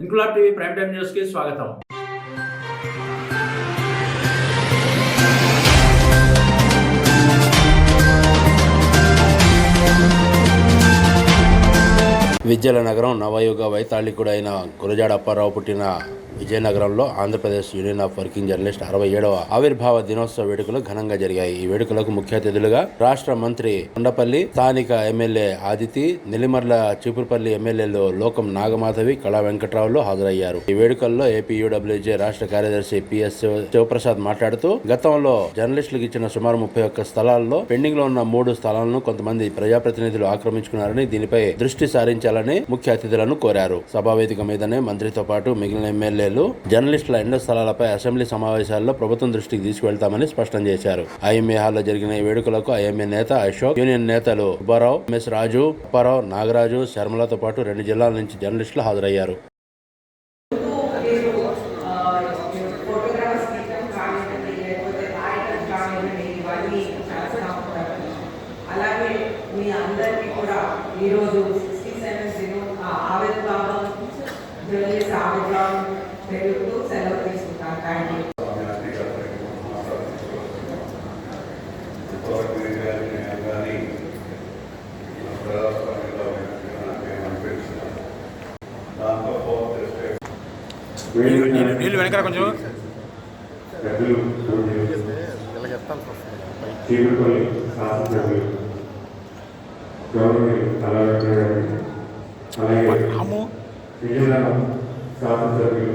ఇంకులాబ్ TV prime time న్యూస్కి స్వాగతం. విద్యల నగరం నవయుగ వైతాళికుడైన అయిన గురజాడ అప్పారావు పుట్టిన విజయనగరంలో Andhra Pradesh union of working journalist అరవై ఏడవ ఆవిర్భావ దినోత్సవ వేడుకలు ఘనంగా జరిగాయి. ఈ వేడుకలకు ముఖ్య అతిథులుగా రాష్ట్ర మంత్రి కొండపల్లి స్థానిక ఎమ్మెల్యే ఆదితి నెల్లిమర్ల చీపురుపల్లి ఎమ్మెల్యేలు లోకం నాగమాధవి కళా వెంకట్రావులు హాజరయ్యారు. ఈ వేడుకల్లో ఏపీ యూడబ్ల్యూజే రాష్ట్ర కార్యదర్శి పిఎస్ శివ- శివప్రసాద్ మాట్లాడుతూ గతంలో జర్నలిస్టులకు ఇచ్చిన సుమారు ముప్పై ఒక్క స్థలాల్లో పెండింగ్లో ఉన్న మూడు స్థలాలను కొంతమంది ప్రజాప్రతినిధులు ఆక్రమించుకున్నారని దీనిపై దృష్టి సారించాలని ముఖ్య అతిథులను కోరారు. సభావేదిక మీదనే మంత్రితో పాటు మిగిలిన ఎమ్మెల్యే ఎమ్మెల్యేలు జర్నలిస్టుల ఎండ స్థలాలపై అసెంబ్లీ సమావేశాల్లో ప్రభుత్వం దృష్టికి తీసుకువెళ్తామని స్పష్టం చేశారు. ఐఎంఏ హాల్లో జరిగిన ఈ వేడుకలకు ఐఎంఏ నేత అశోక్ యూనియన్ నేతలు సుబ్బారావు ఎంఎస్ రాజు అప్పారావు నాగరాజు శర్మలతో పాటు రెండు జిల్లాల నుంచి జర్నలిస్టులు హాజరయ్యారు. అలాగే మీ అందరికీ కూడా ఈరోజు సిక్స్టీ సెవెన్ జీరో ఆవిర్భావం జర్నలిస్ట్ ఆవిర్భావం తెలుగుతూ సెలవు తీసుకుంటాను. థ్యాంక్ యూ నీళ్ళు వెనకాల కొంచెం. చీపురుపల్లి శాసనసభ్యులు గౌరవనీయులు అలాగే శాసనసభ్యులు